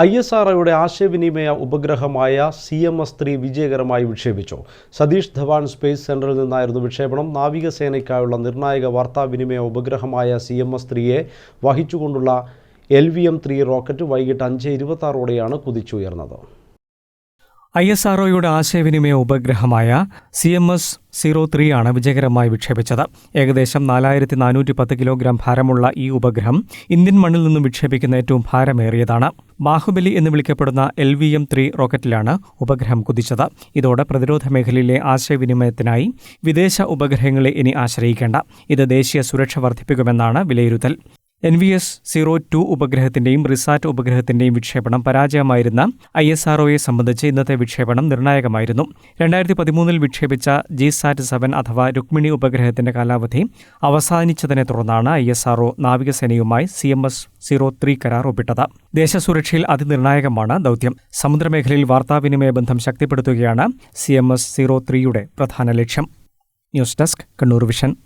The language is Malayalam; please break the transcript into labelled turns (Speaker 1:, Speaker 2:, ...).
Speaker 1: ഐ എസ് ആർ ഒയുടെ ആശയവിനിമയ ഉപഗ്രഹമായ സി എം എസ് ത്രീ വിജയകരമായി വിക്ഷേപിച്ചു. സതീഷ് ധവാൻ സ്പേസ് സെന്ററിൽ നിന്നായിരുന്നു വിക്ഷേപണം. നാവികസേനയ്ക്കായുള്ള നിർണായക വാർത്താവിനിമയ ഉപഗ്രഹമായ സി എം എസ് ത്രീയെ വഹിച്ചുകൊണ്ടുള്ള L V M three rocket വൈകിട്ട് അഞ്ച് ഇരുപത്തി ആറോടെയാണ് കുതിച്ചുയർന്നത്.
Speaker 2: ഐ എസ് ആർ ആശയവിനിമയ ഉപഗ്രഹമായ C M S zero three ആണ് വിജയകരമായി വിക്ഷേപിച്ചത്. ഏകദേശം നാലായിരത്തി നാനൂറ്റി പത്ത് കിലോഗ്രാം ഭാരമുള്ള ഈ ഉപഗ്രഹം ഇന്ത്യൻ മണ്ണിൽ നിന്നും വിക്ഷേപിക്കുന്ന ഏറ്റവും ഭാരമേറിയതാണ്. ബാഹുബലി എന്ന് വിളിക്കപ്പെടുന്ന എൽ വി എം ത്രീ റോക്കറ്റിലാണ് ഉപഗ്രഹം കുതിച്ചത്. ഇതോടെ പ്രതിരോധ മേഖലയിലെ ആശയവിനിമയത്തിനായി വിദേശ ഉപഗ്രഹങ്ങളെ ഇനി ആശ്രയിക്കേണ്ട. ഇത് ദേശീയ സുരക്ഷ വർദ്ധിപ്പിക്കുമെന്നാണ് വിലയിരുത്തൽ. N V S zero two ഉപഗ്രഹത്തിന്റെയും RISAT ഉപഗ്രഹത്തിന്റെയും വിക്ഷേപണം പരാജയമായിരുന്ന ഐ എസ് ആർ ഒയെ സംബന്ധിച്ച് ഇന്നത്തെ വിക്ഷേപണം നിർണായകമായിരുന്നു. രണ്ടായിരത്തി പതിമൂന്നിൽ വിക്ഷേപിച്ച ജി സാറ്റ് സെവൻ അഥവാ രുക്മിണി ഉപഗ്രഹത്തിന്റെ കാലാവധി അവസാനിച്ചതിനെ തുടർന്നാണ് I S R O നാവികസേനയുമായി C M S zero three കരാർ ഒപ്പിട്ടത്. ദേശസുരക്ഷയിൽ അതിനിർണായകമാണ് ദൗത്യം. സമുദ്രമേഖലയിൽ വാർത്താവിനിമയ ബന്ധം ശക്തിപ്പെടുത്തുകയാണ് സി എം എസ് സീറോ ത്രീയുടെ പ്രധാന ലക്ഷ്യം. News desk Kannur vision.